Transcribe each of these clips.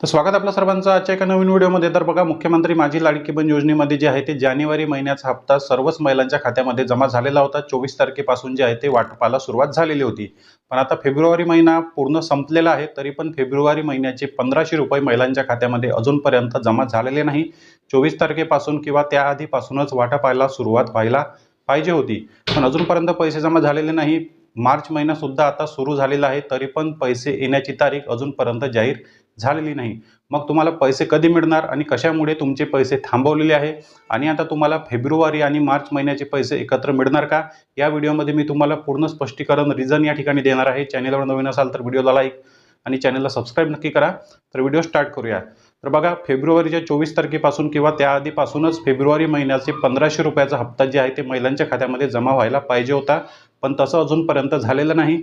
तर स्वागत आपल्या सर्वांचं आजच्या एका नवीन व्हिडिओमध्ये. तर बघा मुख्यमंत्री माझी लाडकी बहीण योजनेमध्ये जे आहे ते जानेवारी महिन्याचा हप्ता सर्वच महिलांच्या खात्यामध्ये जमा झालेला होता. चोवीस तारखेपासून जे आहे ते वाटपाला सुरुवात झालेली होती. पण आता फेब्रुवारी महिना पूर्ण संपलेला आहे तरी पण फेब्रुवारी महिन्याचे पंधराशे रुपये महिलांच्या खात्यामध्ये अजूनपर्यंत जमा झालेले नाही. चोवीस तारखेपासून किंवा त्याआधीपासूनच वाटपायला सुरुवात व्हायला पाहिजे होती. पण अजूनपर्यंत पैसे जमा झालेले नाही. मार्च महिना सुद्धा आता सुरू झालेला आहे तरी पण पैसे येण्याची तारीख अजूनपर्यंत जाहीर झालेली नाही. मग तुम्हाला पैसे कधी मिळणार आणि कशामुळे तुमचे पैसे थांबवलेले आहे? आणि आता तुम्हाला फेब्रुवारी आणि मार्च महिन्याचे पैसे एकत्र मिळणार का? या व्हिडिओमध्ये मी तुम्हाला पूर्ण स्पष्टीकरण रिझन या ठिकाणी देणार आहे. चॅनेलवर नवीन असाल तर व्हिडिओला लाईक आणि चॅनलला सबस्क्राईब नक्की करा. तर व्हिडिओ स्टार्ट करूया. तर बघा फेब्रुवारीच्या चोवीस तारखेपासून किंवा त्याआधीपासूनच फेब्रुवारी महिन्याचे पंधराशे रुपयाचा हप्ता जे आहे ते महिलांच्या खात्यामध्ये जमा व्हायला पाहिजे होता. पण तसं अजूनपर्यंत झालेलं नाही.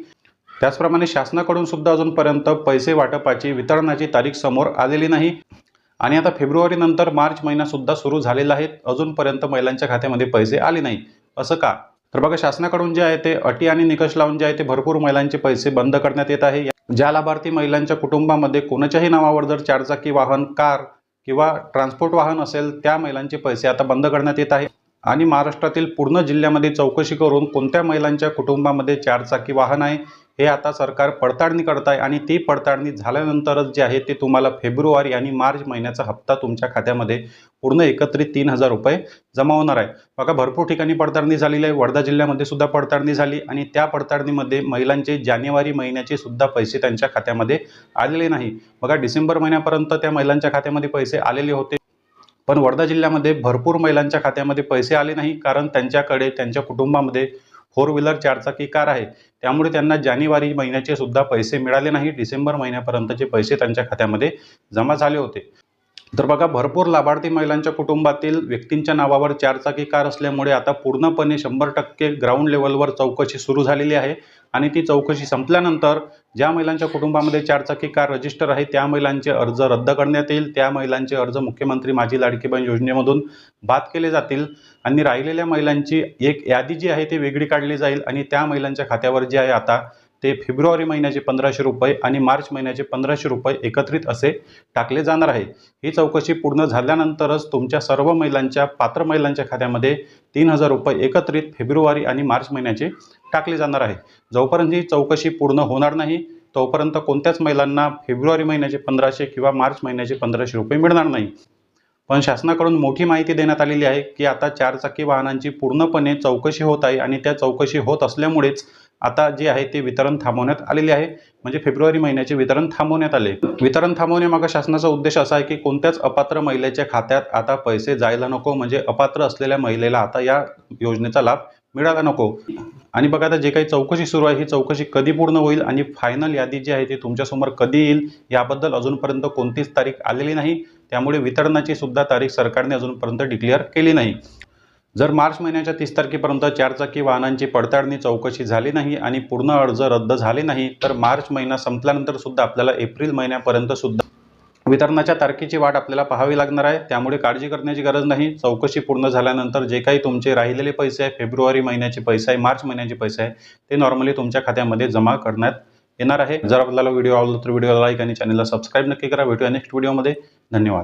त्याचप्रमाणे शासनाकडून सुद्धा अजूनपर्यंत पैसे वाटपाची वितरणाची तारीख समोर आलेली नाही. आणि आता फेब्रुवारी नंतर मार्च महिना सुद्धा सुरू झालेला आहे. अजूनपर्यंत महिलांच्या खात्यामध्ये पैसे आले नाही. असं का? तर बघा शासनाकडून जे आहे ते अटी आणि निकष लावून जे आहे ते भरपूर महिलांचे पैसे बंद करण्यात येत आहे. ज्या लाभार्थी महिलांच्या कुटुंबामध्ये कोणाच्याही नावावर जर चारचाकी वाहन कार किंवा ट्रान्सपोर्ट वाहन असेल त्या महिलांचे पैसे आता बंद करण्यात येत आहे. आणि महाराष्ट्रातील पूर्ण जिल्ह्यामध्ये चौकशी करून कोणत्या महिलांच्या कुटुंबामध्ये चारचाकी वाहन आहे हे आता सरकार पडताळणी करत आहे आणि ती पडताळणी झाल्यानंतरच जे आहे ते तुम्हाला फेब्रुवारी आणि मार्च महिन्याचा हप्ता तुमच्या खात्यामध्ये पूर्ण एकत्रित तीन हजार रुपये जमा होणार आहे. बघा भरपूर ठिकाणी पडताळणी झालेली आहे. वर्धा जिल्ह्यामध्ये सुद्धा पडताळणी झाली आणि त्या पडताळणीमध्ये महिलांचे जानेवारी महिन्याचे सुद्धा पैसे त्यांच्या खात्यामध्ये आलेले नाही. बघा डिसेंबर महिन्यापर्यंत त्या महिलांच्या खात्यामध्ये पैसे आलेले होते. पण वर्धा जिल्ह्यामध्ये भरपूर महिलांच्या खात्यामध्ये पैसे आले नाही कारण त्यांच्याकडे त्यांच्या कुटुंबामध्ये फोर व्हीलर चारचाकी कार आहे त्यामुळे त्यांना जानेवारी महिन्याचे सुद्धा पैसे मिळाले नाही. डिसेंबर महिन्यापर्यंतचे पैसे त्यांच्या खात्यामध्ये जमा झाले होते. तर बघा भरपूर लाभार्थी महिलांच्या कुटुंबातील व्यक्तींच्या नावावर चारचाकी कार असल्यामुळे आता पूर्णपणे शंभर टक्के ग्राउंड लेवलवर चौकशी सुरू झालेली आहे. आणि ती चौकशी संपल्यानंतर ज्या महिलांच्या कुटुंबामध्ये चारचाकी कार रजिस्टर आहे त्या महिलांचे अर्ज रद्द करण्यात येईल. त्या महिलांचे अर्ज मुख्यमंत्री माझी लाडकी बहीण योजनेमधून बाद केले जातील. आणि राहिलेल्या महिलांची एक यादी जी आहे ती वेगळी काढली जाईल. आणि त्या महिलांच्या खात्यावर जे आहे आता ते फेब्रुवारी महिन्याचे पंधराशे रुपये आणि मार्च महिन्याचे पंधराशे रुपये एकत्रित असे टाकले जाणार आहे. ही चौकशी पूर्ण झाल्यानंतरच तुमच्या सर्व महिलांच्या पात्र महिलांच्या खात्यामध्ये तीन हजार रुपये एकत्रित फेब्रुवारी आणि मार्च महिन्याचे टाकले जाणार आहे. जोपर्यंत ही चौकशी पूर्ण होणार नाही तोपर्यंत कोणत्याच महिलांना फेब्रुवारी महिन्याचे पंधराशे किंवा मार्च महिन्याचे पंधराशे रुपये मिळणार नाही. पण शासनाकडून मोठी माहिती देण्यात आलेली आहे की आता चारचाकी वाहनांची पूर्णपणे चौकशी होत आहे आणि त्या चौकशी होत असल्यामुळेच आता जे आहे ते वितरण थांबवण्यात आलेले आहे. म्हणजे फेब्रुवारी महिन्याचे वितरण थांबवण्यात आले. वितरण थांबवण्यामागं शासनाचा उद्देश असा आहे की कोणत्याच अपात्र महिलेच्या खात्यात आता पैसे जायला नको म्हणजे अपात्र असलेल्या महिलेला आता या योजनेचा लाभ मिळाला नको. आणि बघा आता जे काही चौकशी सुरू आहे ही चौकशी कधी पूर्ण होईल आणि फायनल यादी जी आहे ती तुमच्यासमोर कधी येईल याबद्दल अजूनपर्यंत कोणतीच तारीख आलेली नाही. त्यामुळे वितरणाची सुद्धा तारीख सरकारने अजूनपर्यंत डिक्लेअर केली नाही. जर मार्च महिन्याच्या तीस तारखेपर्यंत चारचाकी वाहनांची पडताळणी चौकशी झाली नाही आणि पूर्ण अर्ज रद्द झाले नाही तर मार्च महिना संपल्यानंतर सुद्धा आपल्याला एप्रिल महिन्यापर्यंत सुद्धा वितरणाच्या तारखेची वाट आपल्याला पाहावी लागणार आहे. त्यामुळे काळजी करण्याची गरज नाही. चौकशी पूर्ण झाल्यानंतर जे काही तुमचे राहिलेले पैसे आहे फेब्रुवारी महिन्याचे पैसे आहे मार्च महिन्याचे पैसे आहे ते नॉर्मली तुमच्या खात्यामध्ये जमा करण्यात येणार आहे. जर आपल्याला व्हिडिओ आवडला तर व्हिडिओला लाईक आणि चॅनलला सबस्क्राईब नक्की करा. भेटूया नेक्स्ट व्हिडिओमध्ये. धन्यवाद.